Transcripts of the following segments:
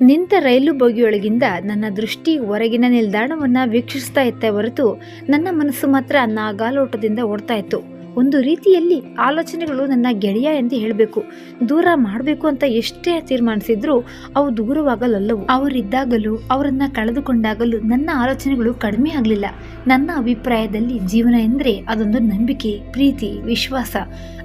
ನಿಂತ ರೈಲು ಬೋಗಿಯೊಳಗಿಂದ ನನ್ನ ದೃಷ್ಟಿ ಹೊರಗಿನ ನಿಲ್ದಾಣವನ್ನು ವೀಕ್ಷಿಸ್ತಾ ಇತ್ತೆ ಹೊರತು ನನ್ನ ಮನಸ್ಸು ಮಾತ್ರ ನಾಗಾಲೋಟದಿಂದ ಓಡ್ತಾ ಇತ್ತು. ಒಂದು ರೀತಿಯಲ್ಲಿ ಆಲೋಚನೆಗಳು ನನ್ನ ಗೆಳೆಯ ಎಂದು ಹೇಳಬೇಕು. ದೂರ ಮಾಡಬೇಕು ಅಂತ ಎಷ್ಟೇ ತೀರ್ಮಾನಿಸಿದ್ರೂ ಅವು ದೂರವಾಗಲಲ್ಲವು ಅವರಿದ್ದಾಗಲೂ, ಅವರನ್ನ ಕಳೆದುಕೊಂಡಾಗಲೂ ನನ್ನ ಆಲೋಚನೆಗಳು ಕಡಿಮೆ ಆಗಲಿಲ್ಲ. ನನ್ನ ಅಭಿಪ್ರಾಯದಲ್ಲಿ ಜೀವನ ಎಂದ್ರೆ ಅದೊಂದು ನಂಬಿಕೆ, ಪ್ರೀತಿ, ವಿಶ್ವಾಸ.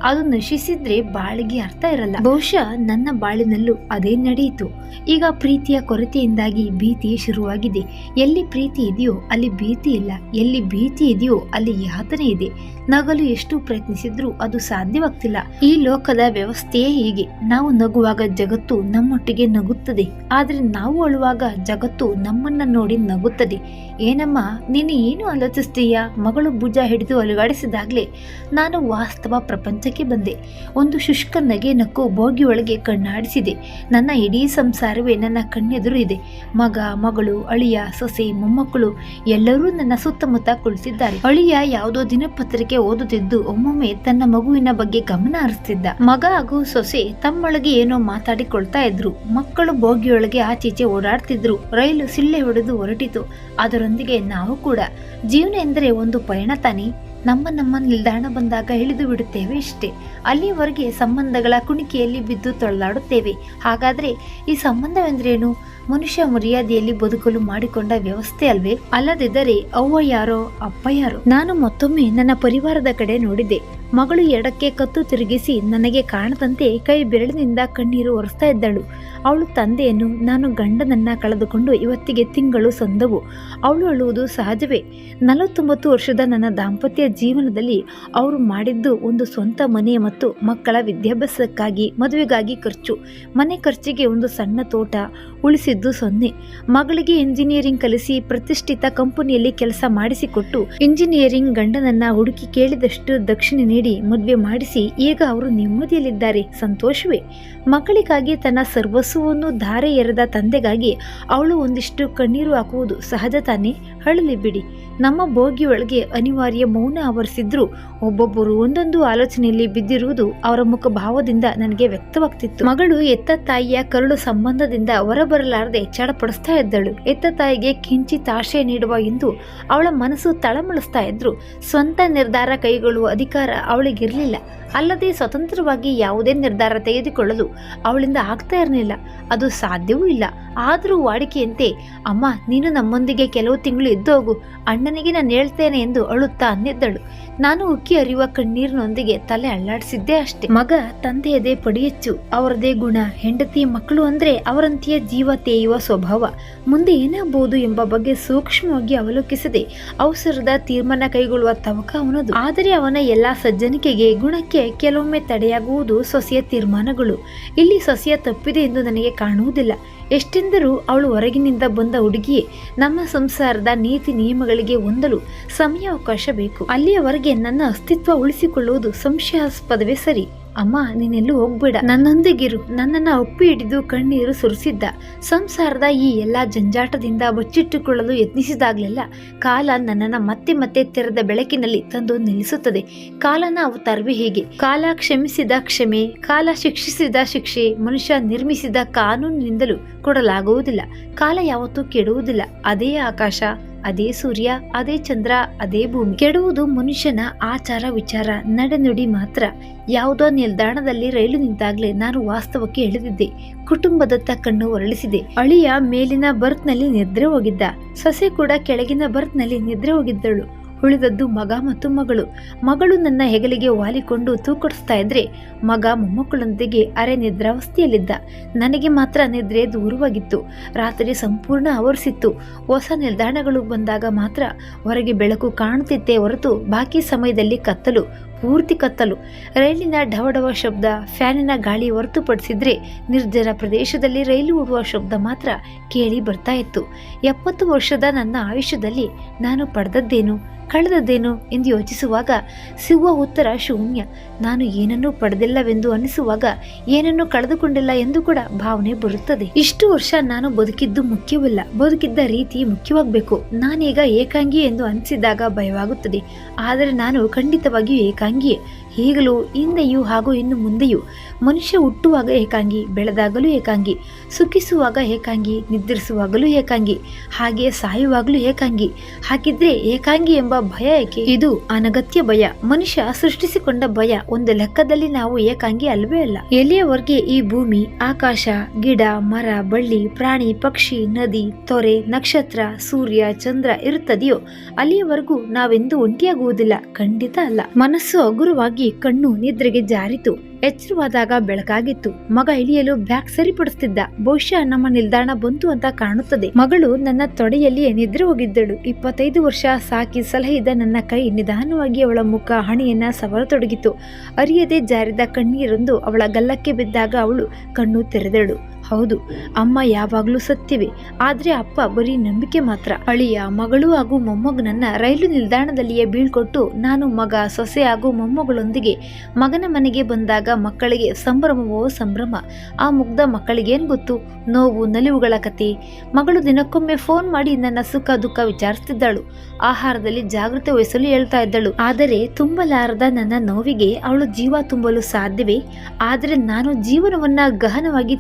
ಅದು ನಶಿಸಿದ್ರೆ ಬಾಳಿಗೆ ಅರ್ಥ ಇರಲ್ಲ. ಬಹುಶಃ ನನ್ನ ಬಾಳಿನಲ್ಲೂ ಅದೇ ನಡೆಯಿತು. ಈಗ ಪ್ರೀತಿಯ ಕೊರತೆಯಿಂದಾಗಿ ಭೀತಿ ಶುರುವಾಗಿದೆ. ಎಲ್ಲಿ ಪ್ರೀತಿ ಇದೆಯೋ ಅಲ್ಲಿ ಭೀತಿ ಇಲ್ಲ. ಎಲ್ಲಿ ಭೀತಿ ಇದೆಯೋ ಅಲ್ಲಿ ಯಾತನೆ ಇದೆ. ನಗಲು ಎಷ್ಟು ಪ್ರಯತ್ನಿಸಿದ್ರೂ ಅದು ಸಾಧ್ಯವಾಗ್ತಿಲ್ಲ. ಈ ಲೋಕದ ವ್ಯವಸ್ಥೆಯೇ ಹೀಗೆ. ನಾವು ನಗುವಾಗ ಜಗತ್ತು ನಮ್ಮೊಟ್ಟಿಗೆ ನಗುತ್ತದೆ. ಆದರೆ ನಾವು ಅಳುವಾಗ ಜಗತ್ತು ನಮ್ಮನ್ನ ನೋಡಿ ನಗುತ್ತದೆ. ಏನಮ್ಮ, ನೀನು ಏನು ಆಲೋಚಿಸ್ತೀಯಾ? ಮಗಳು ಭುಜ ಹಿಡಿದು ಅಲುಗಾಡಿಸಿದಾಗ್ಲೇ ನಾನು ವಾಸ್ತವ ಪ್ರಪಂಚಕ್ಕೆ ಬಂದೆ. ಒಂದು ಶುಷ್ಕ ನಗೆ ನಕ್ಕು ಬೋಗಿಯೊಳಗೆ ಕಣ್ಣಾಡಿಸಿದೆ. ನನ್ನ ಇಡೀ ಸಂಸಾರವೇ ನನ್ನ ಕಣ್ಣೆದುರು ಇದೆ. ಮಗ, ಮಗಳು, ಅಳಿಯ, ಸೊಸೆ, ಮೊಮ್ಮಕ್ಕಳು ಎಲ್ಲರೂ ನನ್ನ ಸುತ್ತಮುತ್ತ ಕುಳಿತಿದ್ದಾರೆ. ಅಳಿಯ ಯಾವುದೋ ದಿನಪತ್ರಿಕೆ ಓದುತ್ತಿದ್ದು ಒಮ್ಮೊಮ್ಮೆ ತನ್ನ ಮಗುವಿನ ಬಗ್ಗೆ ಗಮನ ಹರಿಸ್ತಿದ್ದ. ಮಗ ಹಾಗೂ ಸೊಸೆ ತಮ್ಮೊಳಗೆ ಏನೋ ಮಾತಾಡಿಕೊಳ್ತಾ ಇದ್ರು. ಮಕ್ಕಳು ಬೋಗಿಯೊಳಗೆ ಆಚೀಚೆ ಓಡಾಡ್ತಿದ್ರು. ರೈಲು ಸಿಳ್ಳೆ ಹೊಡೆದು ಹೊರಟಿತು. ಅದರೊಂದಿಗೆ ನಾವು ಕೂಡ. ಜೀವನ ಎಂದರೆ ಒಂದು ಪಯಣ ತಾನೇ. ನಮ್ಮ ನಮ್ಮ ನಿಲ್ದಾಣ ಬಂದಾಗ ಇಳಿದು ಬಿಡುತ್ತೇವೆ ಇಷ್ಟೇ. ಅಲ್ಲಿವರೆಗೆ ಸಂಬಂಧಗಳ ಕುಣಿಕೆಯಲ್ಲಿ ಬಿದ್ದು ತೊಳಲಾಡುತ್ತೇವೆ. ಹಾಗಾದರೆ ಈ ಸಂಬಂಧವೆಂದ್ರೇನು? ಮನುಷ್ಯ ಮರ್ಯಾದೆಯಲ್ಲಿ ಬದುಕಲು ಮಾಡಿಕೊಂಡ ವ್ಯವಸ್ಥೆ ಅಲ್ವೇ? ಅಲ್ಲದಿದ್ದರೆ ಅವ್ವ ಯಾರೋ, ಅಪ್ಪ ಯಾರೋ? ನಾನು ಮತ್ತೊಮ್ಮೆ ನನ್ನ ಪರಿವಾರದ ಕಡೆ ನೋಡಿದ್ದೆ. ಮಗಳು ಎಡಕ್ಕೆ ಕತ್ತು ತಿರುಗಿಸಿ ನನಗೆ ಕಾಣದಂತೆ ಕೈ ಬೆರಳಿನಿಂದ ಕಣ್ಣೀರು ಒರೆಸ್ತಾ ಇದ್ದಳು. ಅವಳು ತಂದೆಯನ್ನು, ನಾನು ಗಂಡನನ್ನ ಕಳೆದುಕೊಂಡು ಇವತ್ತಿಗೆ ತಿಂಗಳು ಸಂದವು. ಅವಳು ಅಳುವುದು ಸಹಜವೇ. ನಲವತ್ತೊಂಬತ್ತು ವರ್ಷದ ನನ್ನ ದಾಂಪತ್ಯ ಜೀವನದಲ್ಲಿ ಅವರು ಮಾಡಿದ್ದು ಒಂದು ಸ್ವಂತ ಮನೆ ಮತ್ತು ಮಕ್ಕಳ ವಿದ್ಯಾಭ್ಯಾಸಕ್ಕಾಗಿ ಮದುವೆಗಾಗಿ ಖರ್ಚು. ಮನೆ ಖರ್ಚಿಗೆ ಒಂದು ಸಣ್ಣ ತೋಟ, ಉಳಿಸಿದ್ದು ಸೊನ್ನೆ. ಮಗಳಿಗೆ ಇಂಜಿನಿಯರಿಂಗ್ ಕಲಿಸಿ ಪ್ರತಿಷ್ಠಿತ ಕಂಪನಿಯಲ್ಲಿ ಕೆಲಸ ಮಾಡಿಸಿಕೊಟ್ಟು ಇಂಜಿನಿಯರಿಂಗ್ ಗಂಡನನ್ನ ಹುಡುಕಿ ಕೇಳಿದಷ್ಟು ದಕ್ಷಿಣ ನೀಡಿ ಮದುವೆ ಮಾಡಿಸಿ ಈಗ ಅವರು ನೆಮ್ಮದಿಯಲ್ಲಿದ್ದಾರೆ. ಸಂತೋಷವೇ. ಮಕ್ಕಳಿಗಾಗಿ ತನ್ನ ಸರ್ವಸ್ವವನ್ನು ಧಾರೆ ಎರೆದ ತಂದೆಗಾಗಿ ಅವಳು ಒಂದಿಷ್ಟು ಕಣ್ಣೀರು ಹಾಕುವುದು ಸಹಜ ತಾನೇ? ಅಳಲಿ ಬಿಡಿ. ನಮ್ಮ ಬೋಗಿಯೊಳಗೆ ಅನಿವಾರ್ಯ ಮೌನ ಆವರಿಸಿದ್ರು ಒಬ್ಬೊಬ್ಬರು ಒಂದೊಂದು ಆಲೋಚನೆಯಲ್ಲಿ ಬಿದ್ದಿರುವುದು ಅವರ ಮುಖ ಭಾವದಿಂದ ನನಗೆ ವ್ಯಕ್ತವಾಗ್ತಿತ್ತು. ಮಗಳು ಎತ್ತ ತಾಯಿಯ ಕರುಳು ಸಂಬಂಧದಿಂದ ಹೊರಬರಲಾರದೆ ಚಡಪಡಿಸ್ತಾ ಇದ್ದಳು. ಎತ್ತ ತಾಯಿಗೆ ಕಿಂಚಿತ್ ಆಶಯ ನೀಡುವ ಎಂದು ಅವಳ ಮನಸ್ಸು ತಳಮಳಿಸ್ತಾ ಇದ್ರು. ಸ್ವಂತ ನಿರ್ಧಾರ ಕೈಗೊಳ್ಳುವ ಅಧಿಕಾರ ಅವಳಿಗಿರಲಿಲ್ಲ. ಅಲ್ಲದೆ ಸ್ವತಂತ್ರವಾಗಿ ಯಾವುದೇ ನಿರ್ಧಾರ ತೆಗೆದುಕೊಳ್ಳಲು ಅವಳಿಂದ ಆಗ್ತಾ ಇರಲಿಲ್ಲ. ಅದು ಸಾಧ್ಯವೂ ಇಲ್ಲ. ಆದರೂ ವಾಡಿಕೆಯಂತೆ, ಅಮ್ಮ, ನೀನು ನಮ್ಮೊಂದಿಗೆ ಕೆಲವು ತಿಂಗಳು ಇದ್ದೋಗು ಅಣ್ಣನಿಗೆ ನಾನು ಹೇಳ್ತೇನೆ ಎಂದು ಅಳುತ್ತಾ ಅನ್ನಿದ್ದಳು ನಾನು ಉಕ್ಕಿ ಹರಿಯುವ ಕಣ್ಣೀರಿನೊಂದಿಗೆ ತಲೆ ಅಲ್ಲಾಡಿಸಿದ್ದೆ ಅಷ್ಟೇ. ಮಗ ತಂದೆಯದೇ ಪಡಿಯಚ್ಚು, ಅವರದೇ ಗುಣ. ಹೆಂಡತಿ, ಮಕ್ಕಳು ಅಂದರೆ ಅವರಂತೆಯೇ ಜೀವ ತೇಯುವ ಸ್ವಭಾವ. ಮುಂದೆ ಏನಾಗಬಹುದು ಎಂಬ ಬಗ್ಗೆ ಸೂಕ್ಷ್ಮವಾಗಿ ಅವಲೋಕಿಸದೆ, ಅವಸರದ ತೀರ್ಮಾನ ಕೈಗೊಳ್ಳುವ ತವಕ ಅವನದು. ಆದರೆ ಅವನ ಎಲ್ಲಾ ಸಜ್ಜನಿಕೆಗೆ ಗುಣಕ್ಕೆ ಕೆಲವೊಮ್ಮೆ ತಡೆಯಾಗುವುದು ಸೊಸೆಯ ತೀರ್ಮಾನಗಳು. ಇಲ್ಲಿ ಸೊಸೆಯ ತಪ್ಪಿದೆ ಎಂದು ನನಗೆ ಕಾಣುವುದಿಲ್ಲ. ಎಷ್ಟೆಂದರೂ ಅವಳು ಹೊರಗಿನಿಂದ ಬಂದ ಹುಡುಗಿಯೇ, ನಮ್ಮ ಸಂಸಾರದ ನೀತಿ ನಿಯಮಗಳಿಗೆ ಹೊಂದಲು ಸಮಯಾವಕಾಶ ಬೇಕು. ಅಲ್ಲಿಯವರೆಗೆ ನನ್ನ ಅಸ್ತಿತ್ವ ಉಳಿಸಿಕೊಳ್ಳುವುದು ಸಂಶಯಾಸ್ಪದವೇ ಸರಿ. ಅಮ್ಮ, ನೀನೆಲ್ಲೂ ಹೋಗ್ಬೇಡ. ನನ್ನೊಂದಿಗಿರು. ನನ್ನನ್ನ ಒಪ್ಪಿ ಹಿಡಿದು ಕಣ್ಣೀರು ಸುರಿಸಿದ್ದ. ಸಂಸಾರದ ಈ ಎಲ್ಲಾ ಜಂಜಾಟದಿಂದ ಬಚ್ಚಿಟ್ಟುಕೊಳ್ಳಲು ಯತ್ನಿಸಿದಾಗಲೆಲ್ಲ ಕಾಲ ನನ್ನನ್ನ ಮತ್ತೆ ಮತ್ತೆ ತೆರೆದ ಬೆಳಕಿನಲ್ಲಿ ತಂದು ನಿಲ್ಲಿಸುತ್ತದೆ. ಕಾಲನ ಅವತಾರವೇ ಹೇಗೆ? ಕಾಲ ಕ್ಷಮಿಸಿದ ಕ್ಷಮೆ, ಕಾಲ ಶಿಕ್ಷಿಸಿದ ಶಿಕ್ಷೆ, ಮನುಷ್ಯ ನಿರ್ಮಿಸಿದ ಕಾನೂನಿನಿಂದಲೂ ಕೊಡಲಾಗುವುದಿಲ್ಲ. ಕಾಲ ಯಾವತ್ತೂ ಕೆಡುವುದಿಲ್ಲ. ಅದೇ ಆಕಾಶ. ಅದೇ ಸೂರ್ಯ, ಅದೇ ಚಂದ್ರ, ಅದೇ ಭೂಮಿ. ಕೆಡುವುದು ಮನುಷ್ಯನ ಆಚಾರ ವಿಚಾರ, ನಡೆನುಡಿ ಮಾತ್ರ. ಯಾವುದೋ ನಿಲ್ದಾಣದಲ್ಲಿ ರೈಲು ನಿಂತಾಗ್ಲೇ ನಾನು ವಾಸ್ತವಕ್ಕೆ ಎಳೆದಿದ್ದೆ. ಕುಟುಂಬದತ್ತ ಕಣ್ಣು ಹೊರಳಿಸಿದೆ ಅಳಿಯ ಮೇಲಿನ ಬರ್ತ್ನಲ್ಲಿ ನಿದ್ರೆ ಹೋಗಿದ್ದ. ಸೊಸೆ ಕೂಡ ಕೆಳಗಿನ ಬರ್ತ್ನಲ್ಲಿ ನಿದ್ರೆ ಹೋಗಿದ್ದಳು. ಉಳಿದದ್ದು ಮಗ ಮತ್ತು ಮಗಳು. ಮಗಳು ನನ್ನ ಹೆಗಲಿಗೆ ವಾಲಿಕೊಂಡು ತೂಕಡಿಸ್ತಾ ಇದ್ರೆ ಮಗ ಮೊಮ್ಮಕ್ಕಳೊಂದಿಗೆ ಅರೆ ನಿದ್ರಾವಸ್ಥೆಯಲ್ಲಿದ್ದ. ನನಗೆ ಮಾತ್ರ ನಿದ್ರೆ ದೂರವಾಗಿತ್ತು. ರಾತ್ರಿ ಸಂಪೂರ್ಣ ಆವರಿಸಿತ್ತು. ಹೊಸ ನಿಲ್ದಾಣಗಳು ಬಂದಾಗ ಮಾತ್ರ ಹೊರಗೆ ಬೆಳಕು ಕಾಣುತ್ತಿತ್ತೆ ಹೊರತು ಬಾಕಿ ಸಮಯದಲ್ಲಿ ಕತ್ತಲು, ಪೂರ್ತಿ ಕತ್ತಲು. ರೈಲಿನ ಢವಢವ ಶಬ್ದ, ಫ್ಯಾನಿನ ಗಾಳಿ ಹೊರತುಪಡಿಸಿದ್ರೆ ನಿರ್ಜನ ಪ್ರದೇಶದಲ್ಲಿ ರೈಲು ಓಡುವ ಶಬ್ದ ಮಾತ್ರ ಕೇಳಿ ಬರ್ತಾ ಇತ್ತು. ಎಪ್ಪತ್ತು ವರ್ಷದ ನನ್ನ ಆಯುಷ್ಯದಲ್ಲಿ ನಾನು ಪಡೆದದ್ದೇನು? ಕಳೆದದ್ದೇನು ಎಂದು ಯೋಚಿಸುವಾಗ ಸಿಗುವ ಉತ್ತರ ಶೂನ್ಯ. ನಾನು ಏನನ್ನೂ ಪಡೆದಿಲ್ಲವೆಂದು ಅನಿಸುವಾಗ ಏನನ್ನೂ ಕಳೆದುಕೊಂಡಿಲ್ಲ ಎಂದು ಕೂಡ ಭಾವನೆ ಬರುತ್ತದೆ. ಇಷ್ಟು ವರ್ಷ ನಾನು ಬದುಕಿದ್ದು ಮುಖ್ಯವಲ್ಲ. ಬದುಕಿದ್ದ ರೀತಿ ಮುಖ್ಯವಾಗಬೇಕು. ನಾನೀಗ ಏಕಾಂಗಿ ಎಂದು ಅನಿಸಿದಾಗ ಭಯವಾಗುತ್ತದೆ. ಆದರೆ ನಾನು ಖಂಡಿತವಾಗಿಯೂ ಏಕಾಂಗಿಯೇ. ಈಗಲೂ ಹಿಂದೆಯೂ ಹಾಗೂ ಇನ್ನು ಮುಂದೆಯೂ ಮನುಷ್ಯ ಹುಟ್ಟುವಾಗ ಏಕಾಂಗಿ, ಬೆಳೆದಾಗಲೂ ಏಕಾಂಗಿ. ಸುಖಿಸುವಾಗ ಏಕಾಂಗಿ, ನಿದ್ರಿಸುವಾಗಲೂ ಏಕಾಂಗಿ ಹಾಗೆ ಸಾಯುವಾಗಲೂ ಏಕಾಂಗಿ. ಹಾಗಿದ್ರೆ ಏಕಾಂಗಿ ಎಂಬ ಭಯ ಏಕೆ? ಇದು ಅನಗತ್ಯ ಭಯ. ಮನುಷ್ಯ ಸೃಷ್ಟಿಸಿಕೊಂಡ ಭಯ. ಒಂದು ಲೆಕ್ಕದಲ್ಲಿ ನಾವು ಏಕಾಂಗಿ ಅಲ್ವೇ ಅಲ್ಲ. ಎಲ್ಲಿಯವರೆಗೆ ಈ ಭೂಮಿ, ಆಕಾಶ, ಗಿಡ, ಮರ, ಬಳ್ಳಿ, ಪ್ರಾಣಿ, ಪಕ್ಷಿ, ನದಿ, ತೊರೆ, ನಕ್ಷತ್ರ, ಸೂರ್ಯ, ಚಂದ್ರ ಇರುತ್ತದೆಯೋ, ಅಲ್ಲಿಯವರೆಗೂ ನಾವೆಂದೂ ಒಂಟಿಯಾಗುವುದಿಲ್ಲ. ಖಂಡಿತ ಅಲ್ಲ. ಮನಸ್ಸು ಹಗುರವಾಗಿ ಕಣ್ಣು ನಿದ್ರೆಗೆ ಜಾರಿತು. ಎಚ್ಚರವಾದಾಗ ಬೆಳಕಾಗಿತ್ತು. ಮಗ ಇಳಿಯಲು ಬ್ಯಾಗ್ ಸರಿಪಡಿಸ್ತಿದ್ದ. ಬಹುಶಃ ನಮ್ಮ ನಿಲ್ದಾಣ ಬಂತು ಅಂತ ಕಾಣುತ್ತದೆ. ಮಗಳು ನನ್ನ ತೊಡೆಯಲ್ಲಿಯೇ ನಿದ್ರೆ ಹೋಗಿದ್ದಳು. ಇಪ್ಪತ್ತೈದು ವರ್ಷ ಸಾಕಿ ಸಲಹಿದ ನನ್ನ ಕೈ ನಿಧಾನವಾಗಿ ಅವಳ ಮುಖ ಹಣೆಯನ್ನ ಸವರತೊಡಗಿತು. ಅರಿಯದೆ ಜಾರಿದ ಕಣ್ಣೀರೊಂದು ಅವಳ ಗಲ್ಲಕ್ಕೆ ಬಿದ್ದಾಗ ಅವಳು ಕಣ್ಣು ತೆರೆದಳು. ಹೌದು, ಅಮ್ಮ ಯಾವಾಗಲೂ ಸತ್ಯವೇ ಆದ್ರೆ ಅಪ್ಪ ಬರೀ ನಂಬಿಕೆ ಮಾತ್ರ. ಅಳಿಯ ಮಗಳು ಹಾಗೂ ಮೊಮ್ಮಗನನ್ನ ರೈಲು ನಿಲ್ದಾಣದಲ್ಲಿಯೇ ಬೀಳ್ಕೊಟ್ಟು ನಾನು ಮಗ, ಸೊಸೆ ಹಾಗೂ ಮೊಮ್ಮಗಳೊಂದಿಗೆ ಮಗನ ಮನೆಗೆ ಬಂದಾಗ ಮಕ್ಕಳಿಗೆ ಸಂಭ್ರಮವೋ ಸಂಭ್ರಮ? ಆ ಮುಗ್ಧ ಮಕ್ಕಳಿಗೇನು ಗೊತ್ತು? ನೋವು, ನಲಿವುಗಳ ಕತೆ. ಮಗಳು ದಿನಕ್ಕೊಮ್ಮೆ ಫೋನ್ ಮಾಡಿ ನನ್ನ ಸುಖ, ದುಃಖ ವಿಚಾರಿಸ್ತಿದ್ದಳು. ಆಹಾರದಲ್ಲಿ ಜಾಗೃತೆ ವಹಿಸಲು ಹೇಳ್ತಾ ಇದ್ದಳು. ಆದರೆ ತುಂಬಲಾರದ ನನ್ನ ನೋವಿಗೆ ಅವಳು ಜೀವ ತುಂಬಲು ಸಾಧ್ಯವೇ? ಆದರೆ ನಾನು ಜೀವನವನ್ನ ಗಹನವಾಗಿ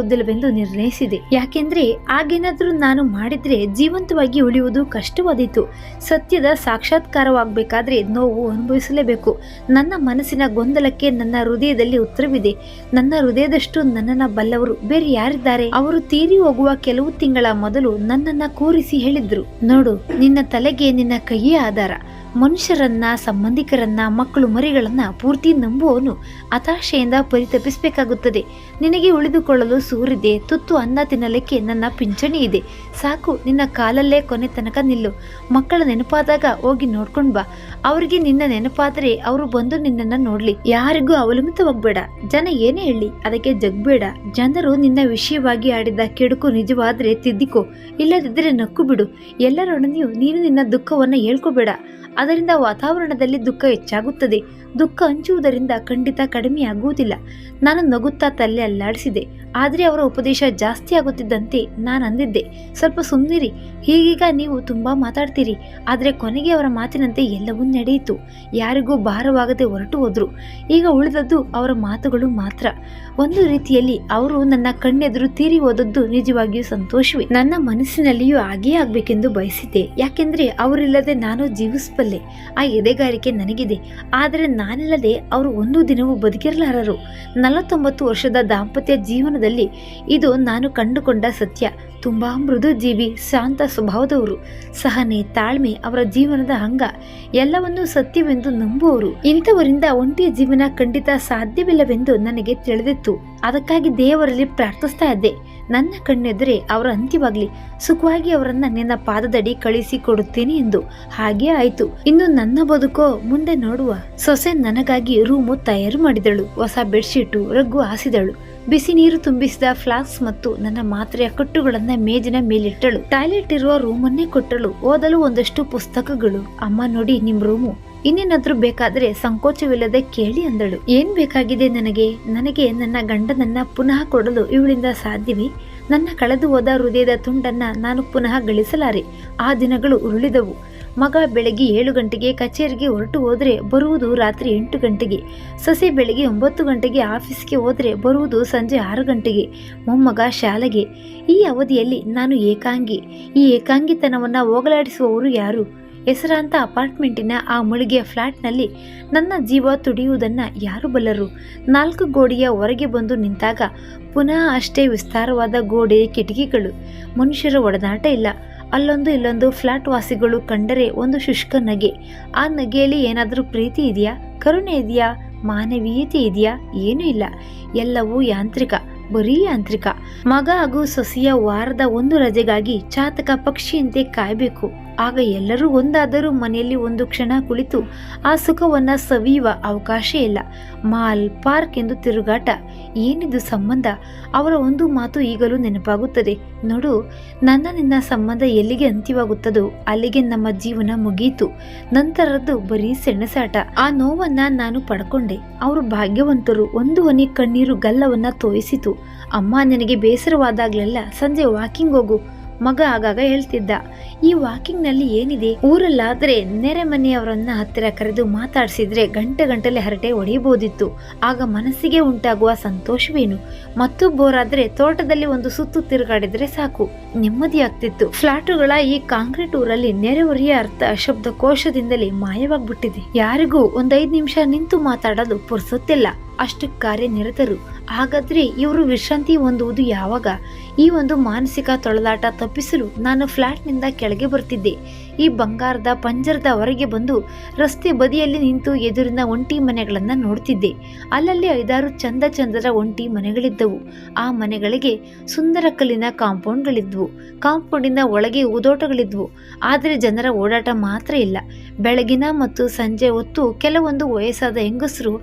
ತೆಗೆದುಕೊಳ್ಳುವುದಿಲ್ಲವೆಂದು ನಿರ್ಣಯಿಸಿದೆ. ಯಾಕೆಂದ್ರೆ ಆಗೇನಾದ್ರೂ ನಾನು ಮಾಡಿದ್ರೆ ಜೀವಂತವಾಗಿ ಉಳಿಯುವುದು ಕಷ್ಟವಾದೀತು. ಸತ್ಯದ ಸಾಕ್ಷಾತ್ಕಾರವಾಗಬೇಕಾದ್ರೆ ನೋವು ಅನುಭವಿಸಲೇಬೇಕು. ನನ್ನ ಮನಸ್ಸಿನ ಗೊಂದಲಕ್ಕೆ ನನ್ನ ಹೃದಯದಲ್ಲಿ ಉತ್ತರವಿದೆ. ನನ್ನ ಹೃದಯದಷ್ಟು ನನ್ನನ್ನ ಬಲ್ಲವರು ಬೇರೆ ಯಾರಿದ್ದಾರೆ? ಅವರು ತೀರಿ ಹೋಗುವ ಕೆಲವು ತಿಂಗಳ ಮೊದಲು ನನ್ನನ್ನ ಕೂರಿಸಿ ಹೇಳಿದ್ರು. ನೋಡು, ನಿನ್ನ ತಲೆಗೆ ನಿನ್ನ ಕೈಯೇ ಆಧಾರ. ಮನುಷ್ಯರನ್ನ, ಸಂಬಂಧಿಕರನ್ನ, ಮಕ್ಕಳು ಮರಿಗಳನ್ನ ಪೂರ್ತಿ ನಂಬುವವನು ಹತಾಶೆಯಿಂದ ಪರಿತಪಿಸಬೇಕಾಗುತ್ತದೆ. ನಿನಗೆ ಉಳಿದುಕೊಳ್ಳಲು ಸೂರಿದೆ, ತುತ್ತು ಅನ್ನ ತಿನ್ನಲಿಕ್ಕೆ ನನ್ನ ಪಿಂಚಣಿ ಇದೆ. ಸಾಕು, ನಿನ್ನ ಕಾಲಲ್ಲೇ ಕೊನೆ ತನಕ ನಿಲ್ಲು. ಮಕ್ಕಳ ನೆನಪಾದಾಗ ಹೋಗಿ ನೋಡ್ಕೊಂಡ್ ಬಾ. ಅವರಿಗೆ ನಿನ್ನ ನೆನಪಾದರೆ ಅವರು ಬಂದು ನಿನ್ನನ್ನ ನೋಡ್ಲಿ. ಯಾರಿಗೂ ಅವಲಂಬಿತವಾಗಬೇಡ. ಜನ ಏನೇ ಹೇಳಿ, ಅದಕ್ಕೆ ಜಗ್ಬೇಡ. ಜನರು ನಿನ್ನ ವಿಷಯವಾಗಿ ಆಡಿದ ಕೆಡುಕು ನಿಜವಾದ್ರೆ ತಿದ್ದಿಕೋ. ಇಲ್ಲದಿದ್ದರೆ ನಕ್ಕು ಬಿಡು. ಎಲ್ಲರೊಡನೆಯೂ ನೀನು ನಿನ್ನ ದುಃಖವನ್ನ ಹೇಳ್ಕೋಬೇಡ. ಅದರಿಂದ ವಾತಾವರಣದಲ್ಲಿ ದುಃಖ ಹೆಚ್ಚಾಗುತ್ತದೆ. ದುಃಖ ಹಂಚುವುದರಿಂದ ಖಂಡಿತ ಕಡಿಮೆಯಾಗುವುದಿಲ್ಲ. ನಾನು ನಗುತ್ತಾ ತಲೆ ಅಲ್ಲಾಡಿಸಿದೆ ಆದರೆ ಅವರ ಉಪದೇಶ ಜಾಸ್ತಿ ಆಗುತ್ತಿದ್ದಂತೆ ನಾನು ಅಂದಿದ್ದೆ. ಸ್ವಲ್ಪ ಸುಮ್ಮನಿರಿ ಹೀಗೀಗ ನೀವು ತುಂಬ ಮಾತಾಡ್ತೀರಿ. ಆದರೆ ಕೊನೆಗೆ ಅವರ ಮಾತಿನಂತೆ ಎಲ್ಲವೂ ನಡೆಯಿತು. ಯಾರಿಗೂ ಭಾರವಾಗದೆ ಹೊರಟು ಹೋದ್ರು. ಈಗ ಉಳಿದದ್ದು ಅವರ ಮಾತುಗಳು ಮಾತ್ರ. ಒಂದು ರೀತಿಯಲ್ಲಿ ಅವರು ನನ್ನ ಕಣ್ಣೆದುರು ತೀರಿ ಹೋದದ್ದು ನಿಜವಾಗಿಯೂ ಸಂತೋಷವೇ. ನನ್ನ ಮನಸ್ಸಿನಲ್ಲಿಯೂ ಹಾಗೇ ಆಗಬೇಕೆಂದು ಬಯಸಿದ್ದೆ. ಯಾಕೆಂದ್ರೆ ಅವರಿಲ್ಲದೆ ನಾನು ಜೀವಿಸಬಲ್ಲೆ. ಆ ಎದೆಗಾರಿಕೆ ನನಗಿದೆ. ಆದರೆ ನಾನಿಲ್ಲದೆ ಅವರು ಒಂದು ದಿನವೂ ಬದುಕಿರಲಾರರು. ನಲವತ್ತೊಂಬತ್ತು ವರ್ಷದ ದಾಂಪತ್ಯ ಜೀವನದಲ್ಲಿ ಇದು ನಾನು ಕಂಡುಕೊಂಡ ಸತ್ಯ. ತುಂಬ ಮೃದು ಜೀವಿ ಶಾಂತ ಸ್ವಭಾವದವರು. ಸಹನೆ, ತಾಳ್ಮೆ ಅವರ ಜೀವನದ ಅಂಗ ಎಲ್ಲವನ್ನೂ ಸತ್ಯವೆಂದು ನಂಬುವವರು. ಇಂಥವರಿಂದ ಒಂಟಿಯ ಜೀವನ ಖಂಡಿತ ಸಾಧ್ಯವಿಲ್ಲವೆಂದು ನನಗೆ ತಿಳಿದಿತ್ತು. ಅದಕ್ಕಾಗಿ ದೇವರಲ್ಲಿ ಪ್ರಾರ್ಥಿಸ್ತಾ ಇದ್ದೆ. ನನ್ನ ಕಣ್ಣೆದುರೆ ಅವರ ಅಂತ್ಯವಾಗ್ಲಿ. ಸುಖವಾಗಿ ಅವರನ್ನ ನಿನ್ನ ಪಾದದಡಿ ಕಳಿಸಿ ಕೊಡುತ್ತೇನೆ ಎಂದು. ಹಾಗೆ ಆಯ್ತು. ಇನ್ನು ನನ್ನ ಬದುಕೋ ಮುಂದೆ ನೋಡುವ ಸೊಸೆ ನನಗಾಗಿ ರೂಮು ತಯಾರು ಮಾಡಿದಳು. ಹೊಸ ಬೆಡ್ಶೀಟು, ರಗ್ಗು ಹಾಸಿದಳು. ಬಿಸಿ ನೀರು ತುಂಬಿಸಿದ ಫ್ಲಾಸ್ ಮತ್ತು ನನ್ನ ಮಾತ್ರೆಯ ಕಟ್ಟುಗಳನ್ನ ಮೇಜಿನ ಮೇಲಿಟ್ಟಳು. ಟಾಯ್ಲೆಟ್ ಇರುವ ರೂಮನ್ನೇ ಕೊಟ್ಟಳು. ಓದಲು ಒಂದಷ್ಟು ಪುಸ್ತಕಗಳು. ಅಮ್ಮ ನೋಡಿ ನಿಮ್ ರೂಮು. ಇನ್ನೇನಾದ್ರೂ ಬೇಕಾದ್ರೆ ಸಂಕೋಚವಿಲ್ಲದೆ ಕೇಳಿ ಅಂದಳು. ಏನ್ ಬೇಕಾಗಿದೆ ನನಗೆ? ನನಗೆ ನನ್ನ ಗಂಡನನ್ನ ಪುನಃ ಕೊಡಲು ಇವಳಿಂದ ಸಾಧ್ಯವೇ? ನನ್ನ ಕಳೆದು ಹೋದ ಹೃದಯದ ತುಂಡನ್ನ ನಾನು ಪುನಃ ಗಳಿಸಲಾರೆ. ಆ ದಿನಗಳು ಉರುಳಿದವು. ಮಗ ಬೆಳಗ್ಗೆ ಏಳು ಗಂಟೆಗೆ ಕಚೇರಿಗೆ ಹೊರಟು ಹೋದರೆ ಬರುವುದು ರಾತ್ರಿ ಎಂಟು ಗಂಟೆಗೆ. ಸೊಸೆ ಬೆಳಗ್ಗೆ ಒಂಬತ್ತು ಗಂಟೆಗೆ ಆಫೀಸ್ಗೆ ಹೋದರೆ ಬರುವುದು ಸಂಜೆ ಆರು ಗಂಟೆಗೆ. ಮೊಮ್ಮಗ ಶಾಲೆಗೆ. ಈ ಅವಧಿಯಲ್ಲಿ ನಾನು ಏಕಾಂಗಿ. ಈ ಏಕಾಂಗಿತನವನ್ನ ಹೋಗಲಾಡಿಸುವವರು ಯಾರು? ಹೆಸರಾಂತ ಅಪಾರ್ಟ್ಮೆಂಟಿನ ಆ ಮುಳುಗೆಯ ಫ್ಲ್ಯಾಟ್ನಲ್ಲಿ ನನ್ನ ಜೀವ ತುಡಿಯುವುದನ್ನು ಯಾರು ಬಲ್ಲರು? ನಾಲ್ಕು ಗೋಡೆಯ ಹೊರಗೆ ಬಂದು ನಿಂತಾಗ ಪುನಃ ಅಷ್ಟೇ ವಿಸ್ತಾರವಾದ ಗೋಡೆ ಕಿಟಕಿಗಳು. ಮನುಷ್ಯರ ಒಡನಾಟ ಇಲ್ಲ. ಅಲ್ಲೊಂದು ಇಲ್ಲೊಂದು ಫ್ಲ್ಯಾಟ್ ವಾಸಿಗಳು ಕಂಡರೆ ಒಂದು ಶುಷ್ಕ ನಗೆ. ಆ ನಗೆಯಲ್ಲಿ ಏನಾದರೂ ಪ್ರೀತಿ ಇದೆಯಾ? ಕರುಣೆ ಇದೆಯಾ? ಮಾನವೀಯತೆ ಇದೆಯಾ? ಏನೂ ಇಲ್ಲ. ಎಲ್ಲವೂ ಯಾಂತ್ರಿಕ, ಬರೀ ಯಾಂತ್ರಿಕ. ಮಗ ಹಾಗೂ ಸೊಸೆಯ ವಾರದ ಒಂದು ರಜೆಗಾಗಿ ಚಾತಕ ಪಕ್ಷಿಯಂತೆ ಕಾಯಬೇಕು. ಆಗ ಎಲ್ಲರೂ ಒಂದಾದರೂ ಮನೆಯಲ್ಲಿ ಒಂದು ಕ್ಷಣ ಕುಳಿತು ಆ ಸುಖವನ್ನು ಸವಿಯುವ ಅವಕಾಶ ಇಲ್ಲ. ಮಾಲ್, ಪಾರ್ಕ್ ಎಂದು ತಿರುಗಾಟ. ಏನಿದು ಸಂಬಂಧ? ಅವರ ಒಂದು ಮಾತು ಈಗಲೂ ನೆನಪಾಗುತ್ತದೆ. ನೋಡು ನನ್ನ ನಿನ್ನ ಸಂಬಂಧ ಎಲ್ಲಿಗೆ ಅಂತ್ಯವಾಗುತ್ತದೋ ಅಲ್ಲಿಗೆ ನಮ್ಮ ಜೀವನ ಮುಗಿಯಿತು ನಂತರದ್ದು ಬರೀ ಸೆಣಸಾಟ. ಆ ನೋವನ್ನ ನಾನು ಪಡ್ಕೊಂಡೆ. ಅವರು ಭಾಗ್ಯವಂತರು. ಒಂದು ಹನಿ ಕಣ್ಣೀರು ಗಲ್ಲವನ್ನ ತೋಯಿಸಿತು ಅಮ್ಮ, ನನಗೆ ಬೇಸರವಾದಾಗ್ಲೆಲ್ಲ ಸಂಜೆ ವಾಕಿಂಗ್ ಹೋಗು. ಮಗ ಆಗಾಗ ಹೇಳ್ತಿದ್ದ, ಈ ವಾಕಿಂಗ್ನಲ್ಲಿ ಏನಿದೆ? ಊರಲ್ಲಾದ್ರೆ ನೆರೆ ಮನೆಯವರನ್ನ ಹತ್ತಿರ ಕರೆದು ಮಾತಾಡಿಸಿದ್ರೆ ಗಂಟೆ ಗಂಟಲೆ ಹರಟೆ ಹೊಡೆಯಬಹುದಿತ್ತು ಆಗ ಮನಸ್ಸಿಗೆ ಉಂಟಾಗುವ ಸಂತೋಷವೇನು? ಮತ್ತೊಬ್ಬರಾದ್ರೆ ತೋಟದಲ್ಲಿ ಒಂದು ಸುತ್ತು ತಿರುಗಾಡಿದ್ರೆ ಸಾಕು. ನೆಮ್ಮದಿ ಆಗ್ತಿತ್ತು. ಫ್ಲಾಟುಗಳ ಈ ಕಾಂಕ್ರೀಟ್ ಊರಲ್ಲಿ ನೆರೆಹೊರೆಯ ಅರ್ಥ ಶಬ್ದ ಕೋಶದಿಂದಲೇ ಮಾಯವಾಗ್ಬಿಟ್ಟಿದೆ. ಯಾರಿಗೂ ಒಂದೈದು ನಿಮಿಷ ನಿಂತು ಮಾತಾಡಲು ಪುರ್ಸೊತ್ತಿಲ್ಲ. ಅಷ್ಟು ಕಾರ್ಯನಿರತರು. ಹಾಗಾದ್ರೆ ಇವರು ವಿಶ್ರಾಂತಿ ಹೊಂದುವುದು ಯಾವಾಗ? ಈ ಒಂದು ಮಾನಸಿಕ ತೊಳಲಾಟ ತಪ್ಪಿಸಲು ನಾನು ಫ್ಲಾಟ್ನಿಂದ ಕೆಳಗೆ ಬರ್ತಿದ್ದೆ. ಈ ಬಂಗಾರದ ಪಂಜರದ ಹೊರಗೆ ಬಂದು ರಸ್ತೆ ಬದಿಯಲ್ಲಿ ನಿಂತು ಎದುರಿನ ಒಂಟಿ ಮನೆಗಳನ್ನು ನೋಡ್ತಿದ್ದೆ. ಅಲ್ಲಲ್ಲಿ ಐದಾರು ಚಂದ ಚಂದರ ಒಂಟಿ ಮನೆಗಳಿದ್ದವು. ಆ ಮನೆಗಳಿಗೆ ಸುಂದರ ಕಲ್ಲಿನ ಕಾಂಪೌಂಡ್ಗಳಿದ್ವು. ಕಾಂಪೌಂಡಿನ ಒಳಗೆ ಊದೋಟಗಳಿದ್ವು ಆದರೆ ಜನರ ಓಡಾಟ ಮಾತ್ರ ಇಲ್ಲ. ಬೆಳಗಿನ ಮತ್ತು ಸಂಜೆ ಹೊತ್ತು ಕೆಲವೊಂದು ವಯಸ್ಸಾದ ಹೆಂಗಸರು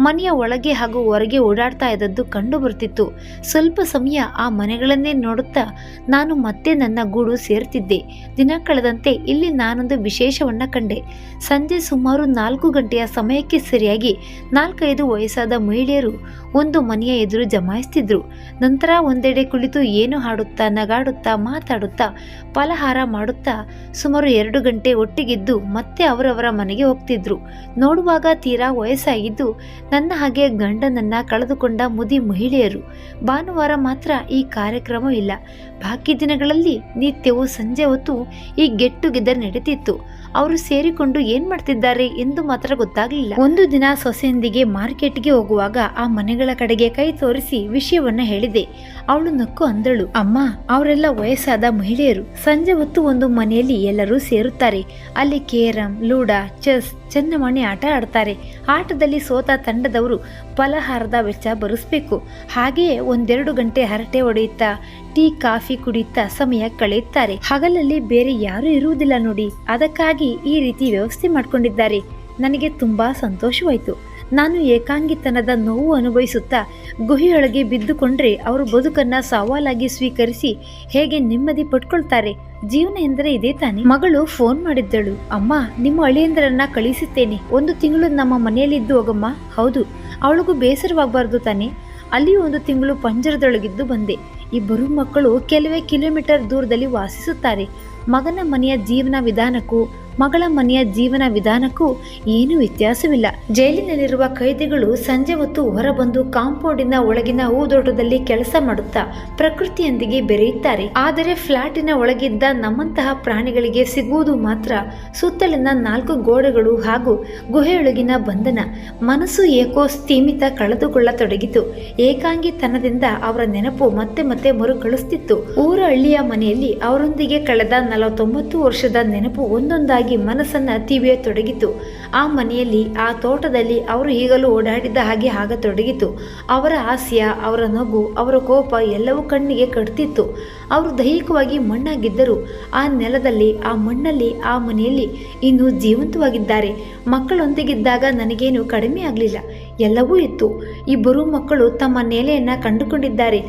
ಮನೆಯ ಒಳಗೆ ಹಾಗೂ ಹೊರಗೆ ಓಡಾಡ್ತಾ ಇದ್ದದ್ದು ಕಂಡು ಬರ್ತಿತ್ತು. ಸ್ವಲ್ಪ ಸಮಯ ಆ ಮನೆಗಳನ್ನೇ ನೋಡುತ್ತಾ ನಾನು ಮತ್ತೆ ನನ್ನ ಗೂಡು ಸೇರ್ತಿದ್ದೆ. ದಿನ ಕಳೆದಂತೆ ಇಲ್ಲಿ ನಾನೊಂದು ವಿಶೇಷವನ್ನ ಕಂಡೆ. ಸಂಜೆ ಸುಮಾರು ನಾಲ್ಕು ಗಂಟೆಯ ಸಮಯಕ್ಕೆ ಸರಿಯಾಗಿ ನಾಲ್ಕೈದು ವಯಸ್ಸಾದ ಮಹಿಳೆಯರು ಒಂದು ಮನೆಯ ಎದುರು ಜಮಾಯಿಸ್ತಿದ್ರು. ನಂತರ ಒಂದೆಡೆ ಕುಳಿತು ಏನು ಹಾಡುತ್ತಾ, ನಗಾಡುತ್ತಾ, ಮಾತಾಡುತ್ತಾ, ಫಲಹಾರ ಮಾಡುತ್ತಾ, ಸುಮಾರು ಎರಡು ಗಂಟೆ ಒಟ್ಟಿಗಿದ್ದು ಮತ್ತೆ ಅವರವರ ಮನೆಗೆ ಹೋಗ್ತಿದ್ರು. ನೋಡುವಾಗ ತೀರಾ ವಯಸ್ಸಾಗಿದ್ದು ನನ್ನ ಹಾಗೆ ಗಂಡನನ್ನ ಕಳೆದುಕೊಂಡ ಮುದಿ ಮಹಿಳೆಯರು. ಭಾನುವಾರ ಮಾತ್ರ ಈ ಕಾರ್ಯಕ್ರಮ ಇಲ್ಲ. ಬಾಕಿ ದಿನಗಳಲ್ಲಿ ನಿತ್ಯವೂ ಸಂಜೆ ಹೊತ್ತು ಈ ಗೆಟ್ ಟುಗೆದರ್ ನಡೀತಿತ್ತು ಅವರು ಸೇರಿಕೊಂಡು ಏನ್ ಮಾಡ್ತಿದ್ದಾರೆ ಎಂದು ಮಾತ್ರ ಗೊತ್ತಾಗಲಿಲ್ಲ. ಒಂದು ದಿನ ಸೊಸೆಯೊಂದಿಗೆ ಮಾರ್ಕೆಟ್ಗೆ ಹೋಗುವಾಗ ಆ ಮನೆಗಳ ಕಡೆಗೆ ಕೈ ತೋರಿಸಿ ವಿಷಯವನ್ನ ಹೇಳಿದೆ. ಅವಳು ನಕ್ಕು ಅಂದಳು, ಅಮ್ಮ, ಅವರೆಲ್ಲ ವಯಸ್ಸಾದ ಮಹಿಳೆಯರು. ಸಂಜೆ ಹೊತ್ತು ಒಂದು ಮನೆಯಲ್ಲಿ ಎಲ್ಲರೂ ಸೇರುತ್ತಾರೆ. ಅಲ್ಲಿ ಕೇರಂ, ಲೂಡಾ, ಚೆಸ್, ಚೆನ್ನಮಣಿ ಆಟ ಆಡ್ತಾರೆ. ಆಟದಲ್ಲಿ ಸೋತ ತಂಡದವರು ಫಲಹಾರದ ವೆಚ್ಚ ಬರೆಸಬೇಕು ಹಾಗೆಯೇ ಒಂದೆರಡು ಗಂಟೆ ಹರಟೆ ಹೊಡೆಯುತ್ತಾ, ಟೀ, ಕಾಫಿ ಕುಡಿಯುತ್ತಾ ಸಮಯ ಕಳೆಯುತ್ತಾರೆ. ಹಗಲಲ್ಲಿ ಬೇರೆ ಯಾರೂ ಇರುವುದಿಲ್ಲ ನೋಡಿ. ಅದಕ್ಕಾಗಿ ಈ ರೀತಿ ವ್ಯವಸ್ಥೆ ಮಾಡಿಕೊಂಡಿದ್ದಾರೆ. ನನಗೆ ತುಂಬಾ ಸಂತೋಷವಾಯಿತು. ನಾನು ಏಕಾಂಗಿತನದ ನೋವು ಅನುಭವಿಸುತ್ತಾ ಗುಹೆಯೊಳಗೆ ಬಿದ್ದುಕೊಂಡ್ರೆ ಅವರು ಬದುಕನ್ನ ಸವಾಲಾಗಿ ಸ್ವೀಕರಿಸಿ ಹೇಗೆ ನೆಮ್ಮದಿ ಪಟ್ಕೊಳ್ತಾರೆ ಜೀವನ ಎಂದರೆ ಇದೇ ತಾನೆ. ಮಗಳು ಫೋನ್ ಮಾಡಿದ್ದಳು. ಅಮ್ಮ, ನಿಮ್ಮ ಅಳಿಯಂದ್ರನ್ನ ಕಳಿಸುತ್ತೇನೆ. ಒಂದು ತಿಂಗಳು ನಮ್ಮ ಮನೆಯಲ್ಲಿದ್ದು ಹೋಗಮ್ಮ. ಹೌದು, ಅವಳಿಗೂ ಬೇಸರವಾಗಬಾರ್ದು ತಾನೆ. ಅಲ್ಲಿಯೂ ಒಂದು ತಿಂಗಳು ಪಂಜರದೊಳಗಿದ್ದು ಬಂದೆ. ಇಬ್ಬರು ಮಕ್ಕಳು ಕೆಲವೇ ಕಿಲೋಮೀಟರ್ ದೂರದಲ್ಲಿ ವಾಸಿಸುತ್ತಾರೆ. ಮಗನ ಮನೆಯ ಜೀವನ ವಿಧಾನಕ್ಕೂ ಮಗಳ ಮನೆಯ ಜೀವನ ವಿಧಾನಕ್ಕೂ ಏನೂ ವ್ಯತ್ಯಾಸವಿಲ್ಲ. ಜೈಲಿನಲ್ಲಿರುವ ಕೈದಿಗಳು ಸಂಜೆ ಹೊತ್ತು ಹೊರಬಂದು ಕಾಂಪೌಂಡಿನ ಒಳಗಿನ ಹೂದೋಟದಲ್ಲಿ ಕೆಲಸ ಮಾಡುತ್ತಾ ಪ್ರಕೃತಿಯೊಂದಿಗೆ ಬೆರೆಯುತ್ತಾರೆ. ಆದರೆ ಫ್ಲಾಟಿನ ಒಳಗಿದ್ದ ನಮ್ಮಂತಹ ಪ್ರಾಣಿಗಳಿಗೆ ಸಿಗುವುದು ಮಾತ್ರ ಸುತ್ತಲಿನ ನಾಲ್ಕು ಗೋಡೆಗಳು ಹಾಗೂ ಗುಹೆಯೊಳಗಿನ ಬಂಧನ. ಮನಸ್ಸು ಏಕೋ ಸ್ಥೀಮಿತ ಕಳೆದುಕೊಳ್ಳತೊಡಗಿತು. ಏಕಾಂಗಿತನದಿಂದ ಅವರ ನೆನಪು ಮತ್ತೆ ಮತ್ತೆ ಮರುಕಳಿಸುತ್ತಿತ್ತು ಊರ ಹಳ್ಳಿಯ ಮನೆಯಲ್ಲಿ ಅವರೊಂದಿಗೆ ಕಳೆದ ನಲವತ್ತೊಂಬತ್ತು ವರ್ಷದ ನೆನಪು ಒಂದೊಂದಾಗಿ ಮನಸ್ಸನ್ನ ತಿವಿಯತೊಡಗಿತು ಆ ಮನೆಯಲ್ಲಿ, ಆ ತೋಟದಲ್ಲಿ ಅವರು ಈಗಲೂ ಓಡಾಡಿದ ಹಾಗೆ ಆಗತೊಡಗಿತು ಅವರ ಹಾಸ್ಯ, ಅವರ ನಗು, ಅವರ ಕೋಪ ಎಲ್ಲವೂ ಕಣ್ಣಿಗೆ ಕಟ್ತಿತ್ತು. ಅವರು ದೈಹಿಕವಾಗಿ ಮಣ್ಣಾಗಿದ್ದರು. ಆ ನೆಲದಲ್ಲಿ, ಆ ಮಣ್ಣಲ್ಲಿ, ಆ ಮನೆಯಲ್ಲಿ ಇನ್ನೂ ಜೀವಂತವಾಗಿದ್ದಾರೆ. ಮಕ್ಕಳೊಂದಿಗಿದ್ದಾಗ ನನಗೇನು ಕಡಿಮೆ ಆಗಲಿಲ್ಲ. ಎಲ್ಲವೂ ಇತ್ತು. ಇಬ್ಬರು ಮಕ್ಕಳು ತಮ್ಮ ನೆಲೆಯನ್ನು ಕಂಡುಕೊಂಡಿದ್ದಾರೆ.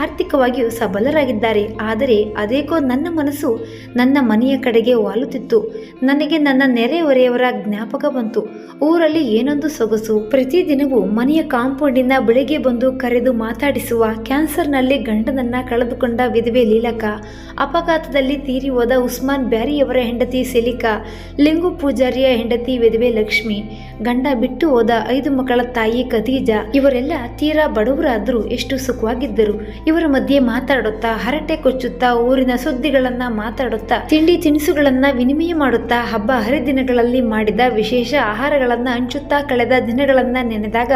ಆರ್ಥಿಕವಾಗಿಯೂ ಸಬಲರಾಗಿದ್ದಾರೆ. ಆದರೆ ಅದೇಕೋ ನನ್ನ ಮನಸ್ಸು ನನ್ನ ಮನೆಯ ಕಡೆಗೆ ವಾಲುತ್ತಿತ್ತು. ನನಗೆ ನನ್ನ ನೆರೆಹೊರೆಯವರ ಜ್ಞಾಪಕ ಬಂತು. ಊರಲ್ಲಿ ಏನೊಂದು ಸೊಗಸು. ಪ್ರತಿದಿನವೂ ಮನೆಯ ಕಾಂಪೌಂಡಿನ ಬೆಳಿಗ್ಗೆ ಬಂದು ಕರೆದು ಮಾತಾಡಿಸುವ ಕ್ಯಾನ್ಸರ್ನಲ್ಲಿ ಗಂಡನನ್ನ ಕಳೆದುಕೊಂಡ ವಿಧವೆ ಲೀಲಕ, ಅಪಘಾತದಲ್ಲಿ ತೀರಿ ಹೋದ ಉಸ್ಮಾನ್ ಬ್ಯಾರಿಯವರ ಹೆಂಡತಿ ಸೆಲಿಕಾ, ಲಿಂಗು ಪೂಜಾರಿಯ ಹೆಂಡತಿ ವಿಧವೆ ಲಕ್ಷ್ಮಿ ಗಂಡ ಬಿಟ್ಟು ಹೋದ ಐದು ಮಕ್ಕಳ ತಾಯಿ ಖದೀಜಾ. ಇವರೆಲ್ಲ ತೀರಾ ಬಡವರಾದರೂ ಎಷ್ಟು ಸುಖವಾಗಿದ್ದರು. ಇವರ ಮಧ್ಯೆ ಮಾತಾಡುತ್ತಾ, ಹರಟೆ ಕೊಚ್ಚುತ್ತಾ, ಊರಿನ ಸುದ್ದಿಗಳನ್ನ ಮಾತಾಡುತ್ತಾ, ತಿಂಡಿ ತಿನಿಸುಗಳನ್ನ ವಿನಿಮಯ ಮಾಡುತ್ತಾ, ಹಬ್ಬ ಹರಿದಿನಗಳಲ್ಲಿ ಮಾಡಿದ ವಿಶೇಷ ಆಹಾರಗಳನ್ನ ಹಂಚುತ್ತಾ ಕಳೆದ ದಿನಗಳನ್ನ ನೆನೆದಾಗ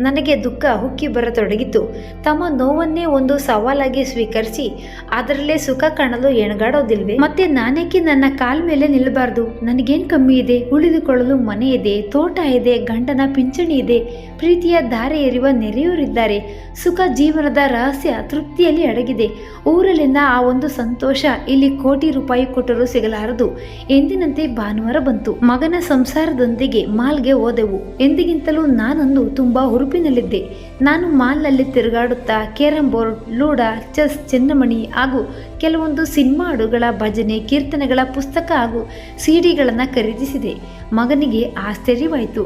ನನಗೆ ದುಃಖ ಹುಕ್ಕಿ ಬರತೊಡಗಿತು. ತಮ್ಮ ನೋವನ್ನೇ ಒಂದು ಸವಾಲಾಗಿ ಸ್ವೀಕರಿಸಿ, ಅದರಲ್ಲೇ ಸುಖ ಕಾಣಲು ಎಣಗಾಡೋದಿಲ್ವೆ? ಮತ್ತೆ ನಾನೇಕೆ ನನ್ನ ಕಾಲ್ ಮೇಲೆ ನಿಲ್ಲಬಾರ್ದು? ನನಗೇನ್ ಕಮ್ಮಿ ಇದೆ? ಉಳಿದುಕೊಳ್ಳಲು ಮನೆ ಇದೆ, ತೋಟ ಇದೆ, ಗಂಡನ ಪಿಂಚಣಿ ಇದೆ, ಪ್ರೀತಿಯ ದಾರೆ ಎರಿವ ನೆರೆಯವರಿದ್ದಾರೆ. ಸುಖ ಜೀವನದ ರಹಸ್ಯ ತೃಪ್ತಿಯಲ್ಲಿ ಅಡಗಿದೆ. ಊರಲ್ಲಿನ ಆ ಒಂದು ಸಂತೋಷ ಇಲ್ಲಿ ಕೋಟಿ ರೂಪಾಯಿ ಕೊಟ್ಟರೂ ಸಿಗಲಾರದು. ಎಂದಿನಂತೆ ಭಾನುವಾರ ಬಂತು. ಮಗನ ಸಂಸಾರದೊಂದಿಗೆ ಮಾಲ್ಗೆ ಹೋದೆವು. ಎಂದಿಗಿಂತಲೂ ನಾನೊಂದು ತುಂಬಾ ಹುರುಪಿನಲ್ಲಿದ್ದೆ ನಾನು ಮಾಲ್ನಲ್ಲಿ ತಿರುಗಾಡುತ್ತಾ ಕ್ಯಾರಂ ಬೋರ್ಡ್, ಲೂಡಾ, ಚೆಸ್, ಚೆನ್ನಮಣಿ ಹಾಗೂ ಕೆಲವೊಂದು ಸಿನಿಮಾ ಹಾಡುಗಳ ಭಜನೆ, ಕೀರ್ತನೆಗಳ ಪುಸ್ತಕ ಹಾಗೂ ಸಿಡಿಗಳನ್ನು ಖರೀದಿಸಿದೆ. ಮಗನಿಗೆ ಆಶ್ಚರ್ಯವಾಯಿತು.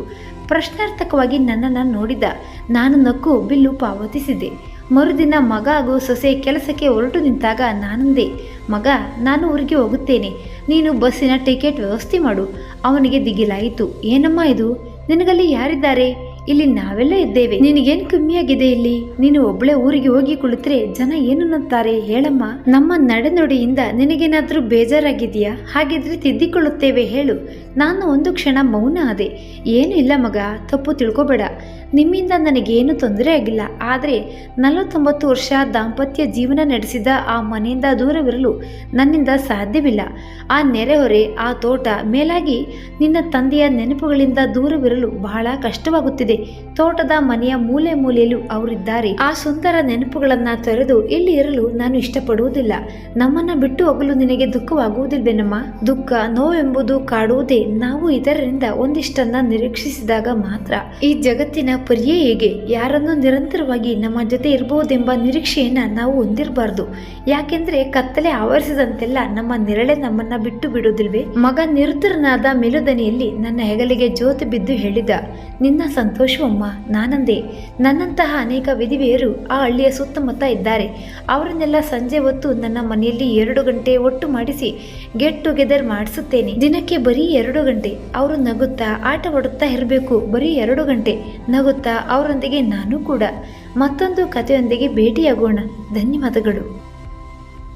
ಪ್ರಶ್ನಾರ್ಥಕವಾಗಿ ನನ್ನನ್ನು ನೋಡಿದ. ನಾನು ನಕ್ಕು ಬಿಲ್ಲು ಪಾವತಿಸಿದೆ. ಮರುದಿನ ಮಗ ಹಾಗೂ ಸೊಸೆ ಕೆಲಸಕ್ಕೆ ಹೊರಟು ನಿಂತಾಗ ನಾನಂದೆ, ಮಗ, ನಾನು ಊರಿಗೆ ಹೋಗುತ್ತೇನೆ. ನೀನು ಬಸ್ಸಿನ ಟಿಕೆಟ್ ವ್ಯವಸ್ಥೆ ಮಾಡು. ಅವನಿಗೆ ದಿಗಿಲಾಯಿತು. ಏನಮ್ಮ ಇದು? ನಿನಗಲ್ಲಿ ಯಾರಿದ್ದಾರೆ? ಇಲ್ಲಿ ನಾವೆಲ್ಲ ಇದ್ದೇವೆ. ನಿನಗೇನು ಕಮ್ಮಿಯಾಗಿದೆ ಇಲ್ಲಿ? ನೀನು ಒಬ್ಳೆ ಊರಿಗೆ ಹೋಗಿ ಕುಳಿತರೆ ಜನ ಏನು ಅನ್ನುತ್ತಾರೆ ಹೇಳಮ್ಮ? ನಮ್ಮ ನಡೆನುಡಿಯಿಂದ ನಿನಗೇನಾದ್ರೂ ಬೇಜಾರಾಗಿದೆಯಾ? ಹಾಗಿದ್ರೆ ತಿದ್ದಿಕೊಳ್ಳುತ್ತೇವೆ ಹೇಳು. ನಾನು ಒಂದು ಕ್ಷಣ ಮೌನ ಆದೆ. ಏನು ಇಲ್ಲ ಮಗ, ತಪ್ಪು ತಿಳ್ಕೊಬೇಡ. ನಿಮ್ಮಿಂದ ನನಗೇನು ತೊಂದರೆ ಆಗಿಲ್ಲ. ಆದರೆ ನಲವತ್ತೊಂಬತ್ತು ವರ್ಷ ದಾಂಪತ್ಯ ಜೀವನ ನಡೆಸಿದ ಆ ಮನೆಯಿಂದ ದೂರವಿರಲು ನನ್ನಿಂದ ಸಾಧ್ಯವಿಲ್ಲ. ಆ ನೆರೆಹೊರೆ, ಆ ತೋಟ ಮೇಲಾಗಿ ನಿನ್ನ ತಂದೆಯ ನೆನಪುಗಳಿಂದ ದೂರವಿರಲು ಬಹಳ ಕಷ್ಟವಾಗುತ್ತಿದೆ. ತೋಟದ ಮನೆಯ ಮೂಲೆ ಮೂಲೆಯಲ್ಲೂ ಅವರಿದ್ದಾರೆ. ಆ ಸುಂದರ ನೆನಪುಗಳನ್ನು ತೊರೆದು ಇಲ್ಲಿ ಇರಲು ನಾನು ಇಷ್ಟಪಡುವುದಿಲ್ಲ. ನಮ್ಮನ್ನ ಬಿಟ್ಟು ಹೋಗಲು ನಿನಗೆ ದುಃಖವಾಗುವುದಿಲ್ವೇನಮ್ಮ? ದುಃಖ, ನೋವೆಂಬುದು ಕಾಡುವುದೇ. ನಾವು ಇದರಿಂದ ಒಂದಿಷ್ಟನ್ನ ನಿರೀಕ್ಷಿಸಿದಾಗ ಮಾತ್ರ ಈ ಜಗತ್ತಿನ ಪರಿಯೇ ಹೇಗೆ? ಯಾರನ್ನು ನಿರಂತರವಾಗಿ ನಮ್ಮ ಜೊತೆ ಇರಬಹುದೆಂಬ ನಿರೀಕ್ಷೆಯನ್ನು ನಾವು ಹೊಂದಿರಬಾರ್ದು. ಯಾಕೆಂದ್ರೆ ಕತ್ತಲೆ ಆವರಿಸಿದಂತೆಲ್ಲ ನಮ್ಮ ನೆರಳೆ ನಮ್ಮನ್ನ ಬಿಟ್ಟು ಬಿಡುವುದಿಲ್ವೇ? ಮಗ ನಿರುತ್ತರನಾದ ಮೆಲುದನಿಯಲ್ಲಿ ನನ್ನ ಹೆಗಲಿಗೆ ಜೋತು ಬಿದ್ದು ಹೇಳಿದ, ನಿನ್ನ ಸಂತೋಷವಮ್ಮ ನಾನಂದೆ. ನನ್ನಂತಹ ಅನೇಕ ವಿಧಿವೆಯರು ಆ ಹಳ್ಳಿಯ ಸುತ್ತಮುತ್ತ ಇದ್ದಾರೆ. ಅವರನ್ನೆಲ್ಲ ಸಂಜೆ ಹೊತ್ತು ನನ್ನ ಮನೆಯಲ್ಲಿ ಎರಡು ಗಂಟೆ ಒಟ್ಟು ಮಾಡಿಸಿ ಗೆಟ್ ಟುಗೆದರ್ ಮಾಡಿಸುತ್ತೇನೆ. ದಿನಕ್ಕೆ ಬರೀ ಎರಡು ಗಂಟೆ. ಅವರು ನಗುತ್ತಾ, ಆಟವಾಡುತ್ತಾ ಇರಬೇಕು. ಬರೀ ಎರಡು ಗಂಟೆ. ನಗುತ್ತಾ ಅವರೊಂದಿಗೆ ನಾನು ಕೂಡ ಮತ್ತೊಂದು ಕಥೆಯೊಂದಿಗೆ ಭೇಟಿಯಾಗೋಣ. ಧನ್ಯವಾದಗಳು.